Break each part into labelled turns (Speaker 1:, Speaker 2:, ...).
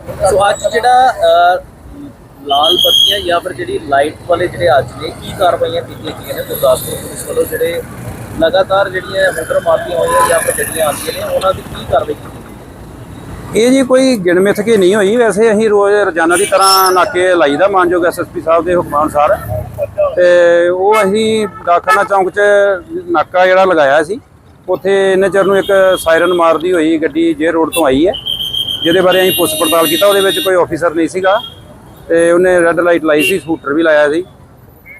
Speaker 1: ਸੋ ਅੱਜ ਜਿਹੜਾ ਲਾਲ ਬੱਤੀਆਂ ਜਾਂ ਫਿਰ ਜਿਹੜੀ ਲਾਈਟ ਵਾਲੇ ਜਿਹੜੇ ਅੱਜ ਨੇ, ਕੀ ਕਾਰਵਾਈਆਂ ਕੀਤੀਆਂ ਗਈਆਂ ਨੇ ਗੁਰਦਾਸਪੁਰ ਪੁਲਿਸ ਵੱਲੋਂ, ਜਿਹੜੇ ਲਗਾਤਾਰ ਜਿਹੜੀਆਂ ਮੋਟਰ ਮਾਰਦੀਆਂ ਹੋਈਆਂ ਜਾਂ ਫਿਰ ਗੱਡੀਆਂ ਆਉਂਦੀਆਂ ਨੇ, ਉਹਨਾਂ ਦੀ ਕੀ ਕਾਰਵਾਈ ਕੀਤੀ
Speaker 2: ਇਹ ਜੀ ਕੋਈ ਗਿਣ ਮਿੱਥ ਕੇ ਨਹੀਂ ਹੋਈ, ਵੈਸੇ ਅਸੀਂ ਰੋਜ਼ ਰੋਜ਼ਾਨਾ ਦੀ ਤਰ੍ਹਾਂ ਨਾਕੇ ਲਾਈਦਾ ਮਾਨਯੋਗ ਐਸਐਸਪੀ ਸਾਹਿਬ ਦੇ ਹੁਕਮਾਂ ਅਨੁਸਾਰ। ਤੇ ਉਹ ਅਸੀਂ ਡਾਕਖਾਨਾ ਚੌਂਕ 'ਚ ਨਾਕਾ ਜਿਹੜਾ ਲਗਾਇਆ ਸੀ, ਉੱਥੇ ਇੰਨੇ ਚਿਰ ਨੂੰ ਇੱਕ ਸਾਇਰਨ ਮਾਰਦੀ ਹੋਈ, ਗੱਡੀ ਜੇ ਰੋਡ ਤੋਂ ਆਈ ਹੈ। ਜਿਹਦੇ ਬਾਰੇ ਅਸੀਂ ਪੁੱਛ ਪੜਤਾਲ ਕੀਤਾ ਉਹਦੇ ਵਿੱਚ ਕੋਈ ਆਫੀਸਰ ਨਹੀਂ ਸੀਗਾ ਤੇ ਉਹਨੇ ਰੈੱਡ ਲਾਈਟ ਲਾਈ ਸੀ ਸਕੂਟਰ ਵੀ ਲਾਇਆ ਸੀ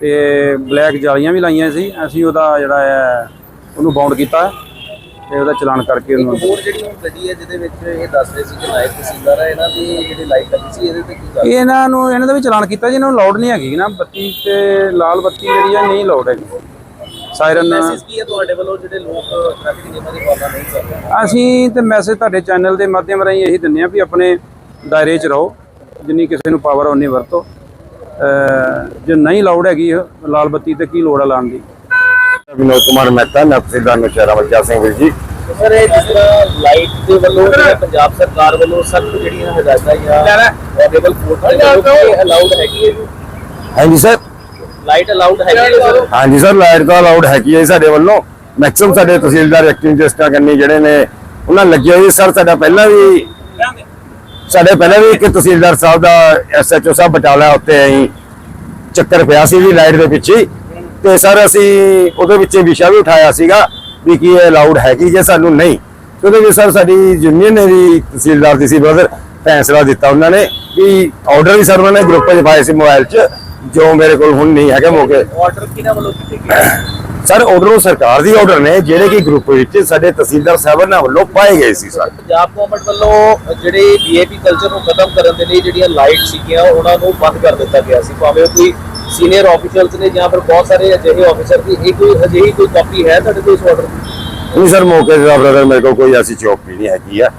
Speaker 2: ਤੇ ਬਲੈਕ ਜਾਲੀਆਂ ਵੀ ਲਾਈਆਂ ਸੀ ਅਸੀਂ ਉਹਦਾ ਜਿਹੜਾ ਹੈ ਉਹਨੂੰ ਬਾਉਂਡ ਕੀਤਾ ਤੇ ਉਹਦਾ ਚਲਾਨ ਕਰਕੇ ਉਹਨੂੰ
Speaker 1: ਹੋਰ ਜਿਹੜੀ ਹੁਣ ਗੱਡੀ ਹੈ ਜਿਹਦੇ ਵਿੱਚ ਇਹ ਦੱਸ ਰਹੇ ਸੀ ਕਿ ਲਾਈਟ ਤਹਿਸੀਲਦਾਰ ਹੈ ਇਹਨਾਂ ਦੀ ਜਿਹੜੀ ਲਾਈਟ ਲੱਗੀ ਸੀ ਇਹਦੇ ਤੇ ਕੀ ਕਰ
Speaker 2: ਇਹਨਾਂ ਨੂੰ ਇਹਨਾਂ ਦਾ ਵੀ ਚਲਾਨ ਕੀਤਾ ਜੀ ਇਹਨਾਂ ਨੂੰ ਲਾਊਡ ਨਹੀਂ ਹੈਗੀ ਨਾ ਬੱਤੀ ਤੇ ਲਾਲ ਬੱਤੀ ਜਿਹੜੀ ਆ ਨਹੀਂ ਲਾਊਡ ਹੈਗੀ। ਸਾਇਰਨ
Speaker 1: ਮੈਸੇਜ ਕੀ ਹੈ ਤੁਹਾਡੇ ਵੱਲੋਂ? ਜਿਹੜੇ ਲੋਕ ਟ੍ਰੈਫਿਕ ਨਿਯਮਾਂ ਦੀ ਪਾਲਣਾ ਨਹੀਂ ਕਰ ਰਹੇ
Speaker 2: ਅਸੀਂ ਤੇ ਮੈਸੇਜ ਤੁਹਾਡੇ ਚੈਨਲ ਦੇ ਮਾਧਿਅਮ ਰਾਹੀਂ ਇਹੀ ਦਿੰਦੇ ਆ ਵੀ ਆਪਣੇ ਦਾਇਰੇ 'ਚ ਰਹੋ ਜਿੰਨੀ ਕਿਸੇ ਨੂੰ ਪਾਵਰ ਉਨੀ ਵਰਤੋ। ਜੇ ਨਹੀਂ ਲਾਊਡ ਹੈਗੀ ਲਾਲ ਬੱਤੀ ਤੇ ਕੀ ਲੋੜ ਆ ਲਾਉਣ ਦੀ?
Speaker 3: ਵਿਨੋਦ ਕੁਮਾਰ ਮਹਿਤਾ ਨਪਸੀਦਾਰ ਨਸ਼ਹਿਰਾ ਬੱਚਾ ਸਿੰਘ ਵੀਰ ਜੀ।
Speaker 1: ਸਰ ਇਹ ਜਿਸ ਤਰ੍ਹਾਂ ਲਾਈਟ ਦੇ ਵੱਲੋਂ ਪੰਜਾਬ ਸਰਕਾਰ ਵੱਲੋਂ ਸਖਤ ਜਿਹੜੀਆਂ ਹਦਾਇਤਾਂ ਜਾਂ ਅਵੇਲੇਬਲ ਕੋਰਟ ਦੇ ਵੱਲੋਂ ਅਲਾਉਡ ਹੈਗੀ ਹੈ
Speaker 3: ਹਾਂਜੀ ਸਰ।
Speaker 1: ਲਾਈਟ ਅਲਾਉਡ ਹੈਗੀ ਹੈ ਸਰ
Speaker 3: ਹਾਂਜੀ ਸਰ ਲਾਈਟ ਦਾ ਅਲਾਉਡ ਹੈਗੀ ਹੈ ਸਾਡੇ ਵੱਲੋਂ। ਮੈਕਸਿਮਮ ਸਾਡੇ ਤਹਿਸੀਲਦਾਰ ਐਕਟਿਵ ਰਜਿਸਟਰ ਕਰਨੀ, ਜਿਹੜੇ ਨੇ, ਉਹਨਾਂ ਲੱਗੇ ਹੋਏ ਸਰ ਸਾਡਾ ਪਹਿਲਾਂ ਵੀ ਸਾਡੇ ਪਹਿਲਾਂ ਵੀ ਇੱਕ ਤਹਿਸੀਲਦਾਰ ਸਾਹਿਬ ਦਾ ਐਸਐਚਓ ਸਾਹਿਬ ਬਟਾਲਾ ਉੱਤੇ ਅਸੀਂ ਚੱਕਰ ਪਿਆ ਸੀ ਵੀ ਲਾਈਟ ਦੇ ਪਿੱਛੇ ਤੇ ਸਰ ਅਸੀਂ ਉਹਦੇ ਵਿੱਚ ਇਹ ਵਿਸ਼ਾ ਵੀ ਉਠਾਇਆ ਸੀਗਾ ਵੀ ਕੀ ਇਹ ਅਲਾਉਡ ਹੈਗੀ ਜੇ ਸਾਨੂੰ ਨਹੀਂ। ਤੇ ਉਹਦੇ ਸਰ ਸਾਡੀ ਯੂਨੀਅਨ ਨੇ ਵੀ ਤਹਿਸੀਲਦਾਰ ਦੀ ਸੀ ਬ੍ਰਦਰ ਫੈਸਲਾ ਦਿੱਤਾ ਉਹਨਾਂ ਨੇ ਵੀ ਆਰਡਰ ਵੀ ਸਰ ਉਹਨਾਂ ਨੇ ਗਰੁੱਪ 'ਚ ਪਾਏ ਸੀ ਮੋਬਾਈਲ 'ਚ। ਜੋ ਮੇਰੇ ਕੋਲ ਹੁਣ ਨਹੀਂ ਹੈਗਾ ਮੌਕੇ।
Speaker 1: ਆਰਡਰ ਕਿਹਨਾਂ ਵੱਲੋਂ ਕੀਤੇ ਗਏ?
Speaker 3: ਸਰ ਉਧਰੋਂ ਸਰਕਾਰ ਦੀ ਆਰਡਰ ਨੇ ਜਿਹੜੇ ਕਿ ਗਰੁੱਪ ਵਿੱਚ ਸਾਡੇ ਤਹਿਸੀਲਦਾਰ ਸਾਹਿਬਾਨਾਂ ਵੱਲੋਂ ਪਾਏ ਗਏ ਸੀ ਸਰ।
Speaker 1: ਪੰਜਾਬ ਗਵਰਨਮੈਂਟ ਵੱਲੋਂ ਜਿਹੜੇ ਵੀਆਈਪੀ ਕਲਚਰ ਨੂੰ ਖਤਮ ਕਰਨ ਦੇ ਲਈ ਜਿਹੜੀਆਂ ਲਾਈਟ ਸੀਗੀਆਂ ਉਹਨਾਂ ਨੂੰ ਬੰਦ ਕਰ ਦਿੱਤਾ ਗਿਆ ਸੀ। ਭਾਵੇਂ ਕੋਈ ਸੀਨੀਅਰ ਆਫੀਸ਼ੀਅਲਸ ਨੇ ਜਾਂ ਫਿਰ ਬਹੁਤ ਸਾਰੇ ਅਜਿਹੇ ਆਫੀਸਰ ਦੀ ਇਹ ਕੋਈ ਅਜਿਹੀ ਕੋਈ ਕਾਪੀ ਹੈ ਤੁਹਾਡੇ ਕੋਲ ਇਸ ਆਰਡਰ ਦੀ?
Speaker 3: ਨਹੀਂ ਸਰ ਮੌਕੇ ਤੇ ਬ੍ਰਦਰ ਮੇਰੇ ਕੋਲ ਕੋਈ ਐਸੀ ਚੌਕੀ ਨਹੀਂ ਹੈਗੀ ਆ।